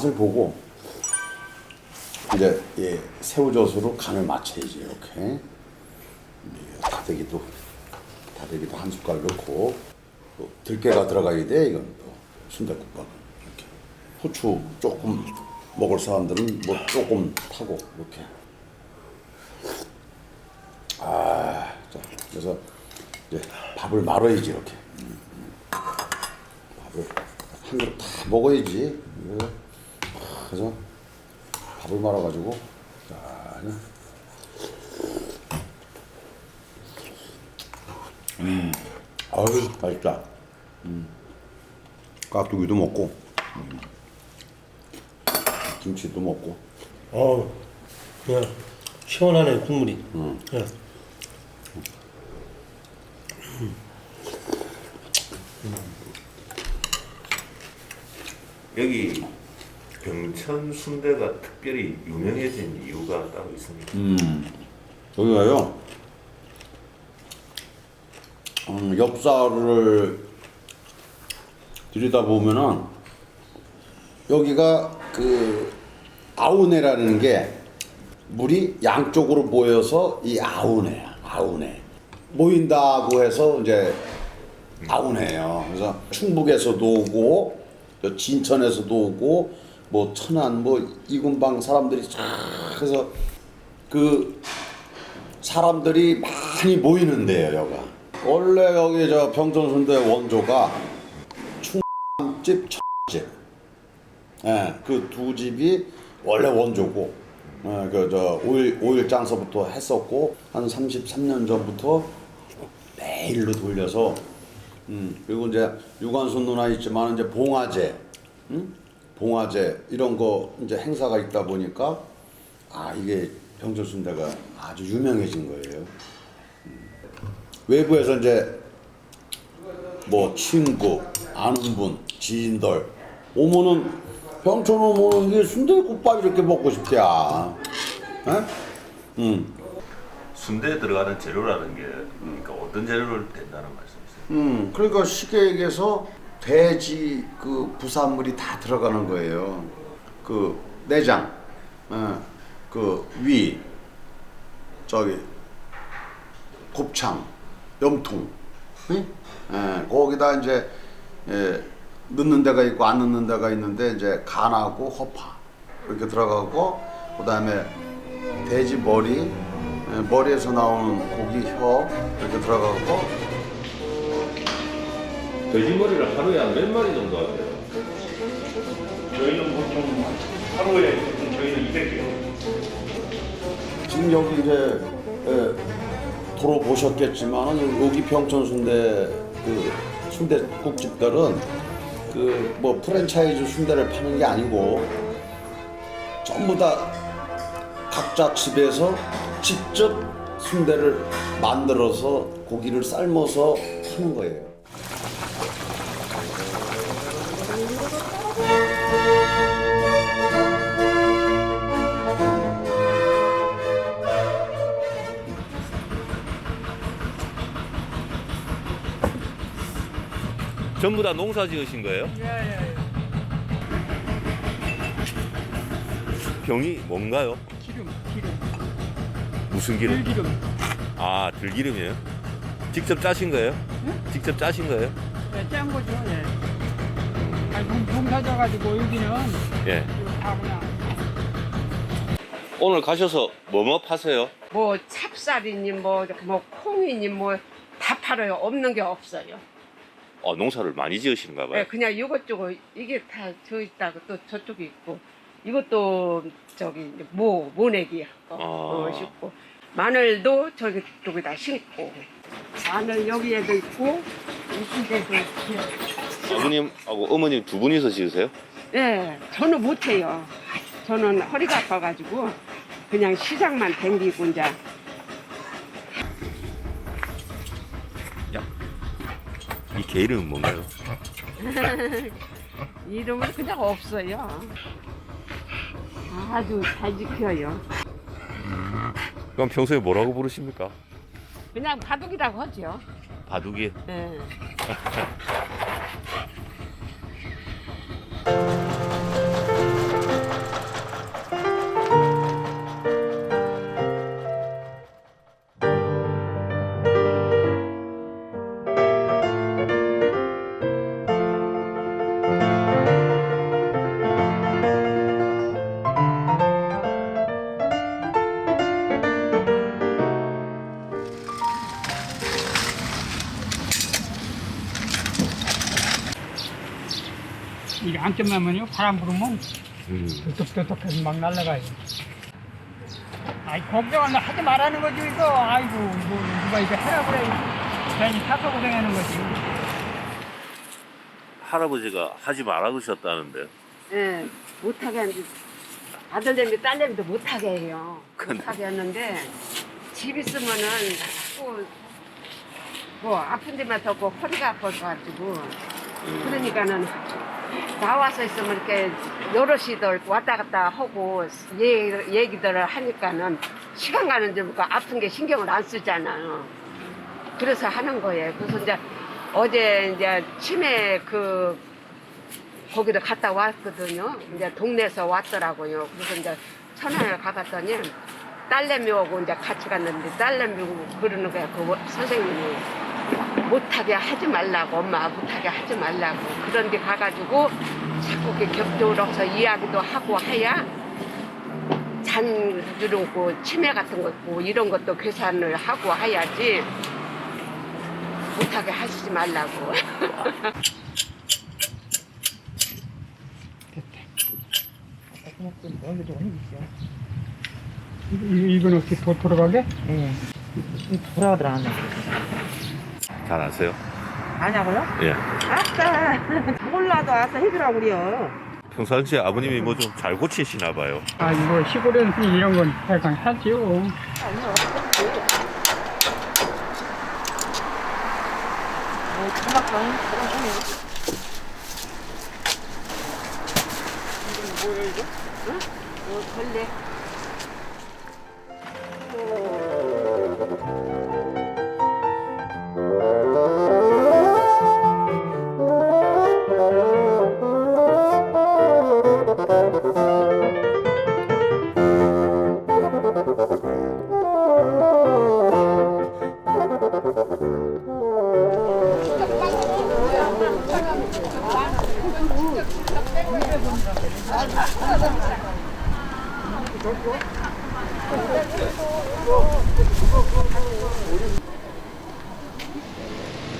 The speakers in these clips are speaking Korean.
맛을 보고 이제 예, 새우젓으로 간을 맞춰야지 이렇게. 이 다대기도 다대기도 한 숟갈 넣고. 또 들깨가 들어가야 돼 이건 또. 순대국밥은. 이렇게. 후추 조금 먹을 사람들은 뭐 조금 타고 이렇게. 아 자, 그래서 이제 밥을 말아야지 이렇게. 음, 음. 밥을 한 그릇 다 먹어야지 그래서 밥을 말아가지고 자, 음, 아유 맛있다. 음, 깍두기도 먹고, 음, 김치도 먹고. 어, 그냥 시원하네 국물이. 예. 여기 병천 순대가 특별히 유명해진 이유가 따로 있습니다. 여기가요. 음, 역사를 들여다 보면은 여기가 그 아우네라는 게 물이 양쪽으로 모여서 이 아우네야 아우네 모인다고 해서 이제 아우네요. 그래서 충북에서도 오고 저 진천에서도 오고 뭐 천안 뭐 이군방 사람들이 쫙 해서 그 사람들이 많이 모이는데요, 여가. 원래 여기 저 병천순대 원조가 충집, 천집. 예, 그 두 집이 원래 원조고, 예, 그저 오일 오일 장서부터 했었고 한 33년 전부터 매일로 돌려서, 음 그리고 이제 유관순 누나 있지만 이제 봉화제, 음? 봉화제 이런 거 이제 행사가 있다 보니까 아 이게 병철순대가 아주 유명해진 거예요. 음. 외부에서 이제 뭐 친구, 아는 분, 지인들 오면은 병천 오면은 이게 순대국밥 이렇게 먹고 싶대야. 에? 음. 순대에 들어가는 재료라는 게 그러니까 어떤 재료를 된다는 말씀이세요? 음, 그러니까 쉽게 얘기해서 돼지 그 부산물이 다 들어가는 거예요. 그 내장, 어, 그 위, 저기 곱창, 염통, 응? 예, 거기다 이제 예, 넣는 데가 있고 안 넣는 데가 있는데 이제 간하고 허파 이렇게 들어가고 그다음에 돼지 머리, 예, 머리에서 나오는 고기 혀 이렇게 들어가고 돼지머리를 하루에 한 몇 마리 정도 하세요? 저희는 보통 하루에 보통 저희는 200개. 지금 여기 이제 예, 도로 보셨겠지만 여기 평촌 순대 그 순대국집들은 그 뭐 프랜차이즈 순대를 파는 게 아니고 전부 다 각자 집에서 직접 순대를 만들어서 고기를 삶아서 하는 거예요. 전부 다 농사 지으신 거예요? 병이 뭔가요? 기름, 기름, 무슨 기름? 들기름. 아 들기름이에요? 직접 짜신 거예요? 직접 짜신 거예요? 네, 짠 거죠, 예. 아니, 붕, 붕 터져가지고 여기는 예. 이거 다 그냥 오늘 가셔서 뭐뭐 파세요? 뭐 찹쌀이니 뭐, 뭐 콩이니 뭐 다 팔아요. 없는 게 없어요. 어, 농사를 많이 지으신가 봐요. 네, 그냥 이것저것 이게 다 저 있다고 또 저쪽에 있고 이것도 저기 이제 모 모내기 거 어, 아. 심고 마늘도 저기 쪽에다 심고 마늘 여기에도 있고 이쪽에도 있고. 아버님하고 어머님 두 분이서 지으세요? 네, 저는 못해요. 저는 허리가 아파가지고 그냥 시장만 댕기고 이제 이 개 이름은 뭔가요? 이름은 그냥 없어요. 아주 잘 지켜요. 그럼 평소에 뭐라고 부르십니까? 그냥 바둑이라고 하죠. 바둑이. 예. 이게 안 끝나면요 바람 불으면 음. 뚝뚝뚝뚝해서 막 날아가요. 아이 걱정을 하지 말라는 거지 이거. 아이고 뭐 누가 이거 해라 그래. 괜히 사서 고생하는 거지. 할아버지가 하지 말아 그러셨다는데. 예, 못하게 하는데 아들내미 딸내미도 못하게 해요. 근데- 못하게 했는데 집 있으면은 자꾸 뭐 아픈 데만 더고 허리가 아파가지고 그러니까는 나와서 있으면 이렇게 여럿이들 왔다 갔다 하고 얘, 얘기들을 하니까는 시간 가는 줄 모르고 아픈 게 신경을 안 쓰잖아요. 그래서 하는 거예요. 그래서 이제 어제 이제 치매 그 거기를 갔다 왔거든요. 이제 동네에서 왔더라고요. 그래서 이제 천안을 가봤더니 딸내미하고 이제 같이 갔는데 딸내미고 그러는 거야. 그 선생님이 못하게 하지 말라고 엄마 못하게 하지 말라고 그런 데 가가지고 자꾸 이렇게 격조로서 이야기도 하고 해야 잔주름고 치매 같은 거 있고 이런 것도 계산을 하고 해야지 못하게 하시지 말라고. 이- 이건 어떻게 도, 돌아가게? 예. 해. 잘 아세요? 아냐고요? 예. 아싸 몰라도 아싸 해주라고 그래요. 평상시에 아버님이 뭐 좀 잘 고치시나 봐요. 아 이거 시골에는 이런 건 약간 하지요. 어, 걸레.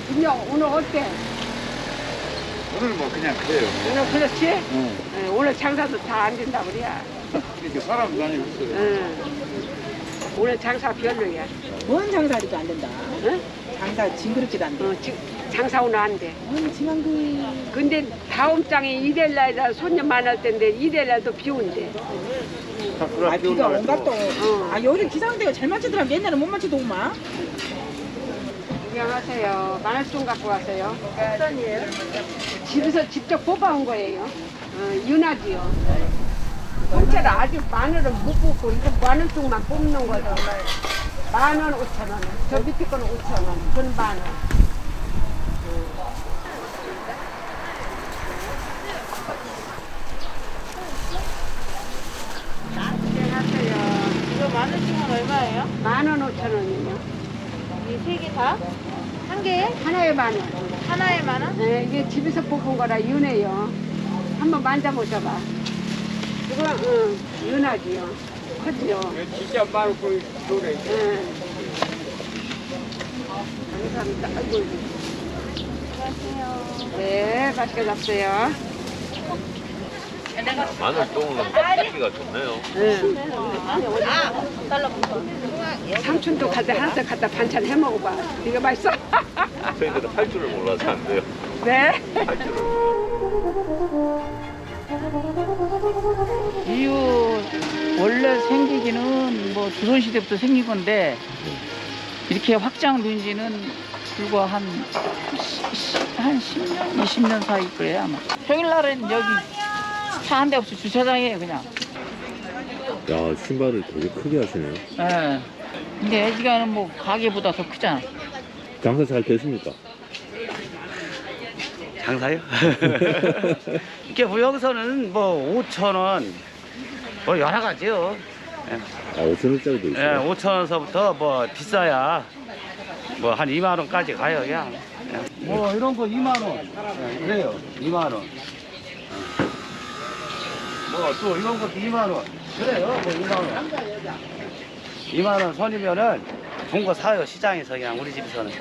김영 오늘 어때? 오늘 뭐 그냥 그래요. 오늘 그렇지? 응. 예, 오늘 장사도 잘안 된다 그래야. 이렇게 사람 다니고 있어요. 응. 오늘 장사 별로야. 뭔 장사리도 안 된다. 응? 장사 징그럽지도 안 돼. 어, 지, 장사 오늘 안 돼. 뭔 지방그 근데 다음 장에 이달 날이라 손님 많을 텐데 이달 날도 비 온대. 아 비가 온갖 또. 어. 아 요즘 기상대가 잘 맞추더라. 옛날에 못 맞추도 오마. 구경하세요. 마늘종 갖고 왔어요. 어떤이에요? 집에서 직접 뽑아온 거예요. 어, 윤하지요. 통째로 아주 마늘은 못 뽑고 이거 마늘종만 뽑는 거죠. 만원 오천 원. 저 밑에 거는 오천 원. 그건 만 원. 구경하세요. 이거 마늘종은 얼마예요? 만원 오천 원이요. 다? 한 개에? 하나에 만 원. 하나에 만 원? 네, 이게 집에서 뽑은 거라 윤해요. 한번 만져보셔봐. 이거, 응, 윤하지요. 크지요. 진짜 많고 노래. 응. 감사합니다. 아이고. 네, 맛있게 잡세요. 마늘 똥은 먹기가 좋네요. 응. 삼촌도 갈때 하나씩 갖다 반찬 해 먹어봐. 이거 맛있어? 저희들은 할 줄을 몰라서 안 돼요. 네. 할 줄을. 이유 원래 생기기는 뭐 조선 시대부터 생긴 건데 이렇게 확장된 지는 불과 한, 시- 시- 한 10년, 20년 사이 거예요 아마 평일날은 여기 차 한 대 없이 주차장이에요 그냥 야 신발을 되게 크게 하시네요. 예. 근데 애지간은 뭐 가게보다 더 크잖아 장사 잘 되십니까? 장사요? 이렇게 무용선은 뭐 5천 원, 뭐 여러 가지요. 아 5천 원짜리도 예, 있어요. 5천 원서부터 뭐 비싸야 뭐 한 2만 원까지 가요, 그냥. 예. 뭐 이런 거 2만 원. 예, 그래요, 2만 원. 뭐 또 이런 것도 2만 원. 그래요, 뭐 2만 원. 2만 원 선이면은 좋은 거 사요, 시장에서 그냥 우리 집에서는.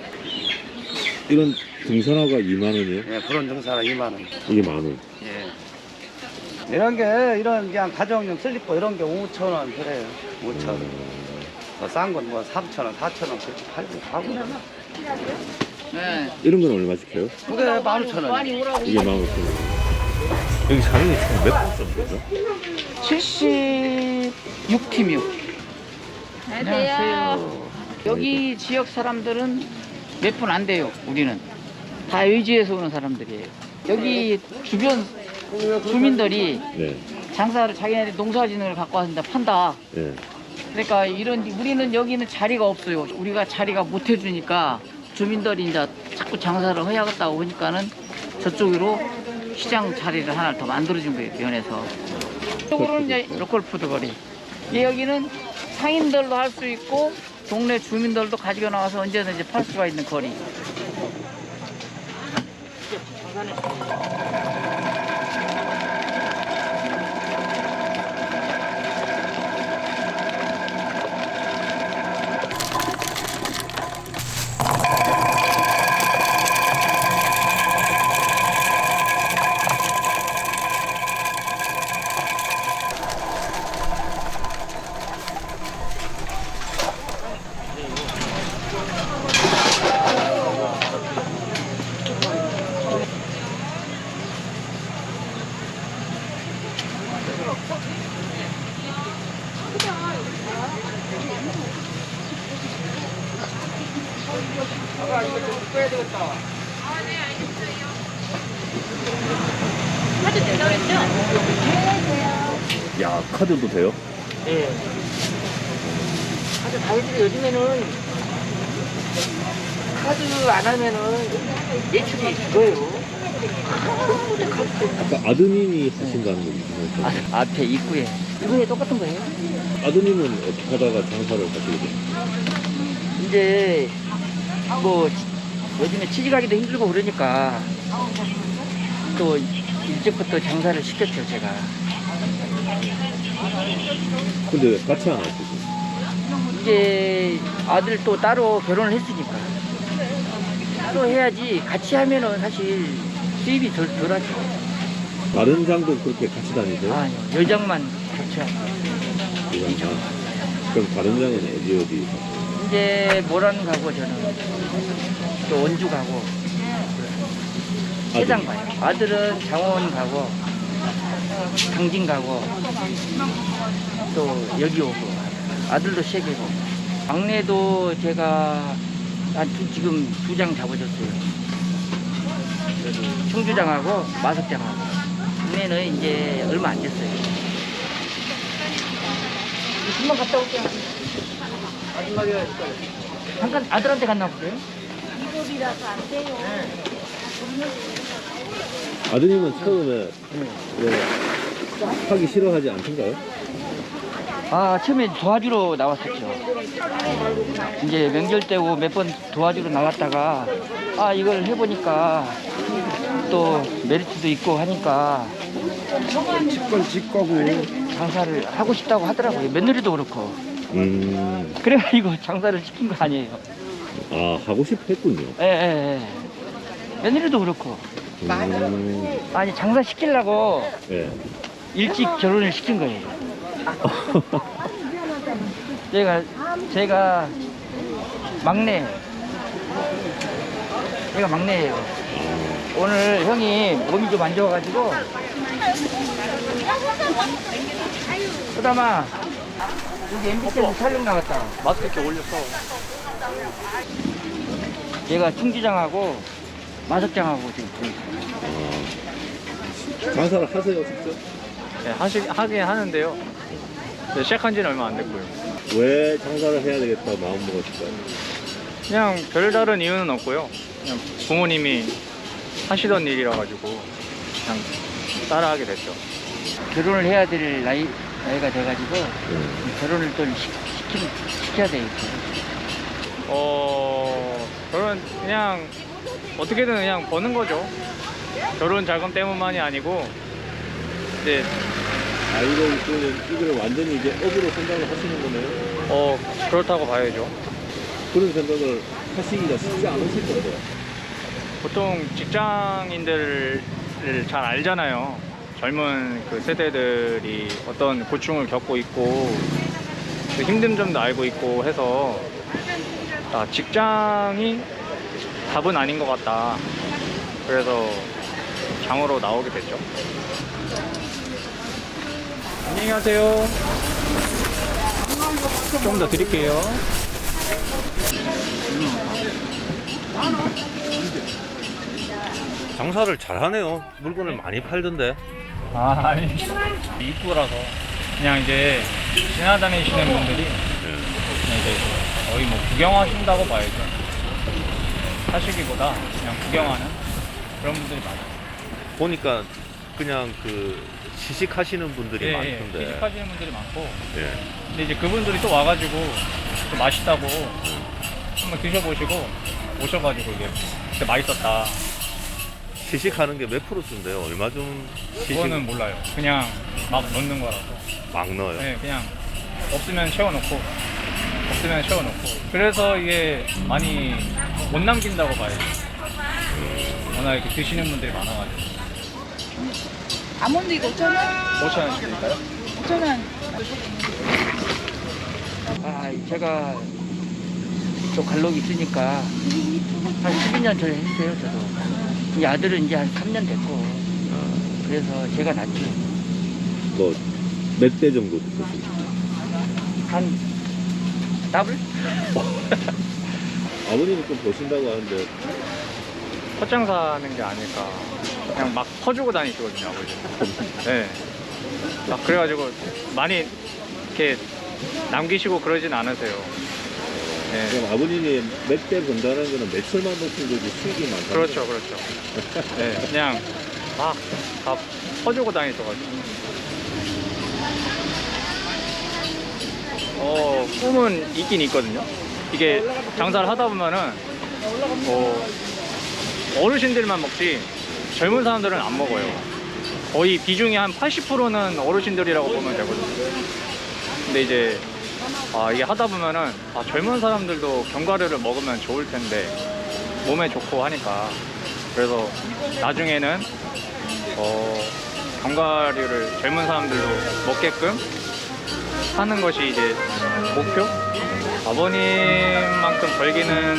이런 등산화가 2만 원이에요? 예, 그런 등산은 2만 원. 이게 만 원. 예. 이런 게 이런 그냥 가정용 슬리퍼 이런 게 5천 원 그래요. 5천 원. 싼건 뭐 3천 원, 4천 원 그렇게 팔고 하고. 네. 이런 건 얼마 씩 해요? 그게 15,000원. 이게 마음을 원 여기 사람이 지금 몇분 정도 되죠? 76팀이요. 안녕하세요. 여기 지역 사람들은 몇 분 안 돼요. 우리는 다 의지에서 오는 사람들이에요. 여기 주변 주민들이 네. 장사를 자기네들이 농사짓는 걸 갖고 와서 판다. 네. 그러니까 이런 우리는 여기는 자리가 없어요. 우리가 자리가 못 해주니까 주민들이 이제 자꾸 장사를 해야겠다고 하니까는 저쪽으로 시장 자리를 하나 더 만들어준 거예요. 면에서. 이쪽으로는 이제 로컬 푸드 거리. 이 여기는 상인들도 할 수 있고 동네 주민들도 가지고 나와서 언제든지 팔 수가 있는 거리. 야, 카드도 돼요? 예. 카드 가이드가 요즘에는 카드 안 하면은 예출이 죽어요. 아까 아드님이 하신다는 거 있으세요? 아, 앞에 입구에. 이거에 똑같은 거예요? 아드님은 어떻게 하다가 장사를 하시게 돼요? 이제 뭐 요즘에 취직하기도 힘들고 그러니까 또 일찍부터 장사를 시켰죠 제가. 근데 왜 같이 안 하시고? 이제 아들 또 따로 결혼을 했으니까 따로 해야지 같이 하면은 사실 수입이 덜 덜 하죠. 다른 장도 그렇게 같이 다니세요? 아니요 여장만 그렇죠. 이런 장. 그럼 다른 장은 어디 어디? 이제 모란 가고 저는 또 원주 가고 세장 가요. 아들은 장원 가고 당진 가고 또 여기 오고 아들도 세 개고 막내도 제가 한 두, 지금 두 장 잡아줬어요. 여기 청주장하고 마석장하고 막내는 이제 얼마 안 됐어요. 금방 갔다 올게요. 아줌마가 잠깐 아들한테 갔나 보세요? 아드님은 처음에 왜 하기 싫어하지 않던가요? 아 처음에 도와주러 나왔었죠. 이제 명절 때고 몇 번 도와주러 나갔다가 아 이걸 해보니까 또 메리트도 있고 하니까 집권 직거고 장사를 하고 싶다고 하더라고요. 며느리도 그렇고 음, 그래가지고 장사를 시킨 거 아니에요. 아 하고 싶어 했군요. 예, 예, 예. 며느리도 그렇고 음, 아니 장사 시키려고 예. 일찍 결혼을 시킨 거예요. 제가 제가 막내. 제가 막내예요. 오늘 형이 몸이 좀 안 좋아가지고. 그다마 여기 MBC에서 촬영 나갔다. 마스크 이렇게 올렸어. 얘가 충주장하고 마석장하고 지금. 장사를 하세요 직접? 네, 하시, 하긴 하는데요. 네, 시작한 지는 얼마 안 됐고요. 왜 장사를 해야 되겠다 마음 먹었을까요? 그냥 별다른 이유는 없고요. 그냥 부모님이 하시던 일이라 가지고 그냥 따라하게 됐죠. 결혼을 해야 될 나이, 나이가 돼가지고 결혼을 좀 시, 시키, 시켜야 되겠죠. 어, 결혼 그냥 어떻게든 그냥 버는 거죠. 결혼 자금 때문만이 아니고 이제 아 이걸 이거는 이거를 완전히 이제 업으로 생각을 하시는 거네요. 어 그렇다고 봐야죠. 그런 생각을 하시기가 쉽지 않으실 건데. 보통 직장인들을 잘 알잖아요. 젊은 그 세대들이 어떤 고충을 겪고 있고 그 힘든 점도 알고 있고 해서 아, 직장이 답은 아닌 것 같다. 그래서 장으로 나오게 됐죠. 안녕히 가세요. 좀 더 드릴게요. 장사를 잘하네요. 물건을 많이 팔던데. 아, 아니, 입구라서. 그냥 이제 지나다니시는 분들이 그냥 이제 거의 뭐 구경하신다고 봐야죠. 사시기보다 그냥 구경하는 그런 분들이 많아요. 보니까 그냥 그 시식하시는 분들이 예, 많던데. 예, 시식하시는 분들이 많고. 예. 근데 이제 그분들이 또 와가지고 또 맛있다고 한번 드셔보시고 오셔가지고 이게 진짜 맛있었다. 시식하는 게 몇 프로인데요? 얼마 좀 시식 그거는 몰라요. 그냥 막 넣는 거라서. 막 넣어요. 네, 그냥 없으면 채워놓고 없으면 채워놓고. 그래서 이게 많이 못 남긴다고 봐요. 워낙 이렇게 드시는 분들이 많아가지고. 아몬드 이거 5천 원? 5천 원씩 드릴까요? 5천 원. 아, 제가 저 갈록 있으니까 한 12년 전에 했어요, 저도. 이 아들은 이제 한 3년 됐고. 그래서 제가 낫죠. 뭐몇 대 정도 드셨어요? 한 더블? 아버님은 좀 보신다고 하는데 헛장 사는 게 아닐까. 그냥 막 퍼주고 다니시거든요, 아버지는. 네. 막 그래가지고 많이 이렇게 남기시고 그러진 않으세요. 네. 그럼 아버님이 몇대 번다는 거는 매출만 높은 거지 수익이 많다. 그렇죠, 그렇죠. 네, 그냥 막 다 퍼주고 다니셔가지고. 어, 꿈은 있긴 있거든요. 이게 장사를 하다 보면은, 뭐, 어르신들만 먹지, 젊은 사람들은 안 먹어요. 거의 비중이 한 80%는 어르신들이라고 보면 되거든요. 근데 이제, 아, 이게 하다 보면은, 아, 젊은 사람들도 견과류를 먹으면 좋을 텐데, 몸에 좋고 하니까. 그래서 나중에는 어, 견과류를 젊은 젊은사람들도 먹게끔 하는 것이 이제 목표? 아버님만큼 벌기는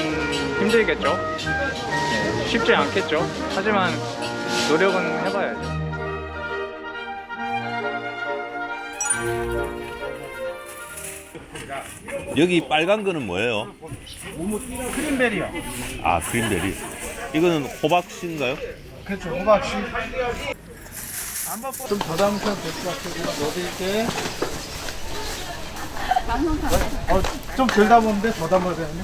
힘들겠죠. 네, 쉽지 않겠죠. 하지만 노력은 해봐야죠. 여기 빨간 거는 뭐예요? 크림베리요. 아 그린베리. 이거는 호박씨인가요? 그렇죠. 호박씨. 좀더 담으면 될 것 같아요. 넣어드릴게. 어, 좀덜 담았는데 더 담아야 되는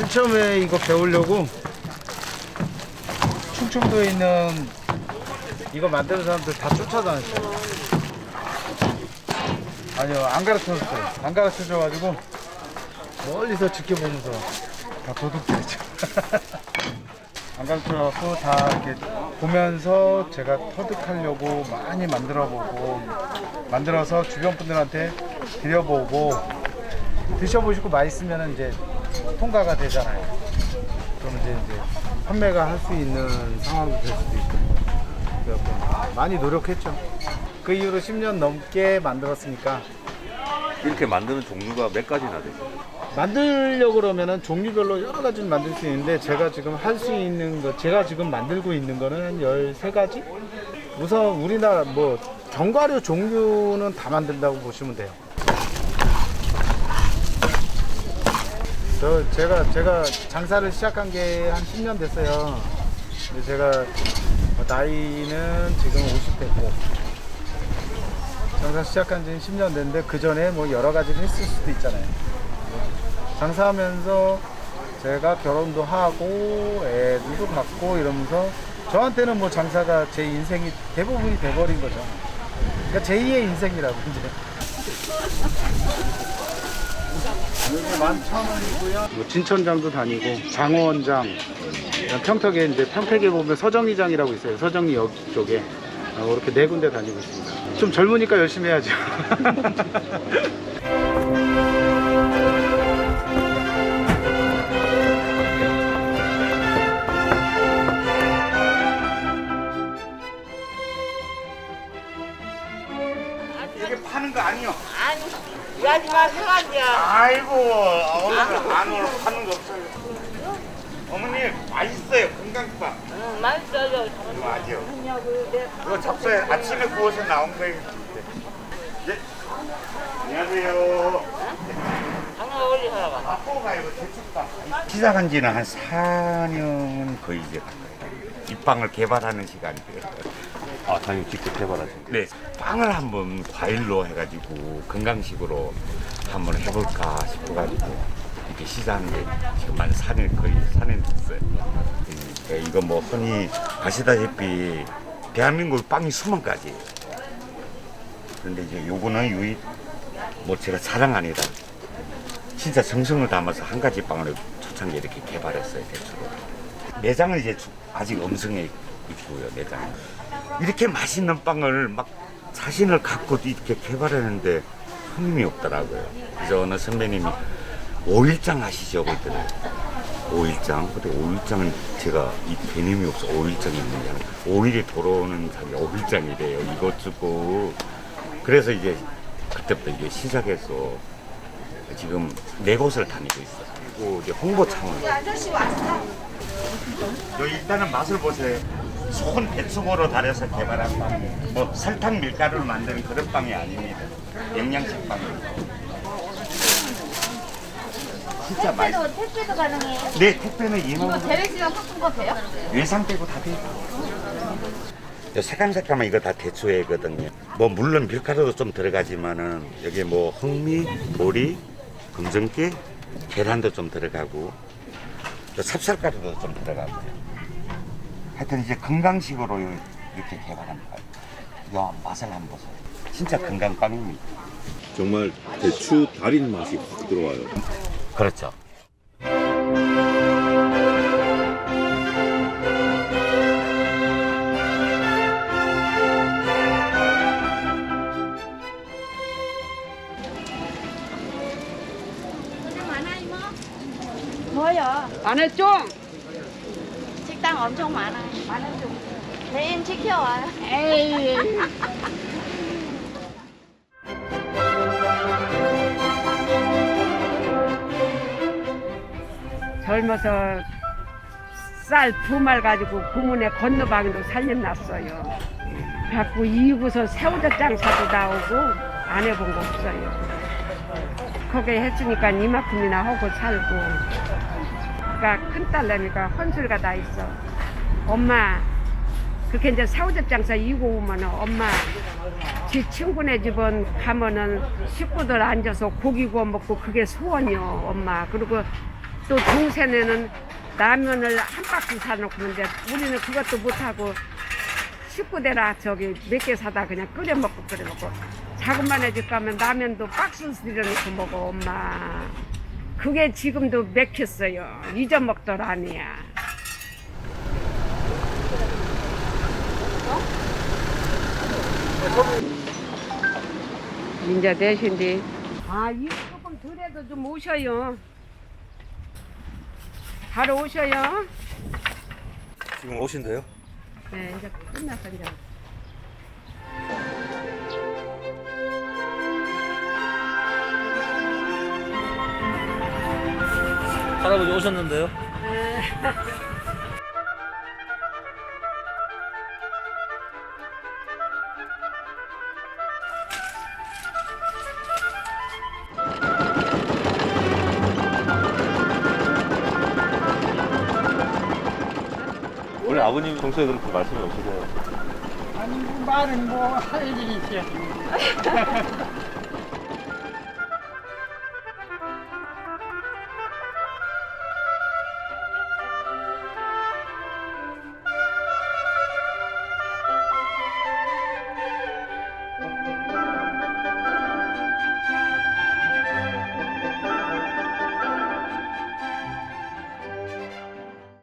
맨 처음에 이거 배우려고 충청도에 있는 이거 만드는 사람들 다 쫓아다녔어요. 아니요, 안 가르쳐줬어요. 안 가르쳐줘가지고 멀리서 지켜보면서 다 도둑질했죠. 안 가르쳐갖고 다 이렇게 보면서 제가 터득하려고 많이 만들어보고 만들어서 주변 분들한테 드려보고 드셔보시고 맛있으면 이제 통과가 되잖아요. 그럼 이제, 이제 판매가 할 수 있는 상황이 될 수도 있고 많이 노력했죠. 그 이후로 10년 넘게 만들었으니까 이렇게 만드는 종류가 몇 가지나 돼요? 만들려고 그러면은 종류별로 여러 가지를 만들 수 있는데 제가 지금 할 수 있는 거 제가 지금 만들고 있는 거는 한 13가지? 우선 우리나라 뭐 견과류 종류는 다 만든다고 보시면 돼요. 저 제가 제가 장사를 시작한 게 한 10년 됐어요. 근데 제가 나이는 지금 50대고 장사 시작한 지는 10년 됐는데 그 전에 뭐 여러 가지를 했을 수도 있잖아요. 장사하면서 제가 결혼도 하고 애들도 갖고 이러면서 저한테는 뭐 장사가 제 인생이 대부분이 돼버린 거죠. 그러니까 제2의 인생이라고 이제. 여기 만천원이고요. 뭐 진천장도 다니고 장원장, 평택에 이제 평택에 보면 서정리장이라고 있어요. 서정리역 쪽에 어, 이렇게 네 군데 다니고 있습니다. 좀 젊으니까 열심히 해야죠. 마세요, 아니야. 아이고 오늘 안 오늘 파는 거 없어요. 어머니 맛있어요 건강밥. 응, 맛있어요. 맞아요. 이거 잡숴요. 아침에 구워서 나온 거예요. 예. 안녕하세요. 하나 올리셔라. 아빠가 이거 대축밥. 시작한 지는 한 4년 거의 이제 가까이. 이 빵을 개발하는 시간이에요. 아, 당연히 직접 개발하신 네, 빵을 한번 과일로 해가지고 건강식으로 한번 해볼까 싶어가지고 이렇게 시작한 게 지금 한 4년 거의 4년 됐어요. 음, 네, 이거 뭐 흔히 아시다시피 대한민국 빵이 수만 가지. 그런데 이제 요거는 유입 뭐 제가 자랑 아니다. 진짜 정성을 담아서 한 가지 빵을 초창기에 이렇게 개발했어요 대추로. 매장은 이제 주- 아직 엄성에 있고요 매장. 이렇게 맛있는 빵을 막 자신을 갖고 이렇게 개발했는데 손님이 없더라고요. 그래서 어느 선배님이 오일장 아시죠? 그랬더니 오일장. 근데 오일장은 제가 이 개념이 없어. 오일장이 있느냐. 오일이 돌아오는 장이 오일장이래요. 이것 주고. 그래서 이제 그때부터 이게 시작해서 지금 네 곳을 다니고 있어요. 그리고 이제 홍보 왔어. 요 일단은 맛을 보세요. 손 배추고로 달여서 개발한 빵. 뭐 설탕 밀가루를 만드는 그런 빵이 아닙니다. 영양식 빵입니다. 진짜 맛있어. 택배도, 택배도 가능해요? 네, 택배는 2만 이거 원. 재래시장 섞은 거 돼요? 외상 빼고 다 돼요. 요 색감 색감은 이거 다 대추회거든요. 뭐 물론 밀가루도 좀 들어가지만은 여기 뭐 흑미, 보리, 금전깨, 계란도 좀 들어가고 또 찹쌀가루도 좀 들어가고. 하여튼 이제 건강식으로 이렇게 개발한 거예요. 요 맛을 한번 보세요. 진짜 건강빵입니다. 정말 대추 달인 맛이 확 들어와요. 그렇죠. 안에 좀 엄청 많아요. 많은 종. 매일 지켜와요. 에이 젊어서 쌀 두 말 가지고 구문에 건너방도 살려놨어요. 갖고 이구서 새우젓 장 사도 나오고 안 해본 거 없어요. 거기 했으니까 이만큼이나 하고 살고. 그러니까 큰딸내미가 헌술가 다 있어. 엄마 그렇게 이제 새우젓 장사 이고 오면은 엄마 지 친구네 집은 가면은 식구들 앉아서 고기 구워 먹고 그게 소원이요 엄마. 그리고 또 동생네는 라면을 한 박스 사놓고 근데 우리는 그것도 못하고 식구대라 저기 몇 개 사다 그냥 끓여 먹고 끓여 먹고 자그만해 집 가면 라면도 박스 들여놓고 먹어 엄마. 그게 지금도 맥혔어요. 잊어먹더라니야 이제 대신데 아 이거 조금 덜해도 좀 오셔요. 바로 오셔요. 지금 오신대요? 네 이제 끝났어 이제. 할아버지 오셨는데요? 원 아버님 평소에 그렇게 말씀이 없으세요? 아니, 말은 뭐 할 일이 있어요.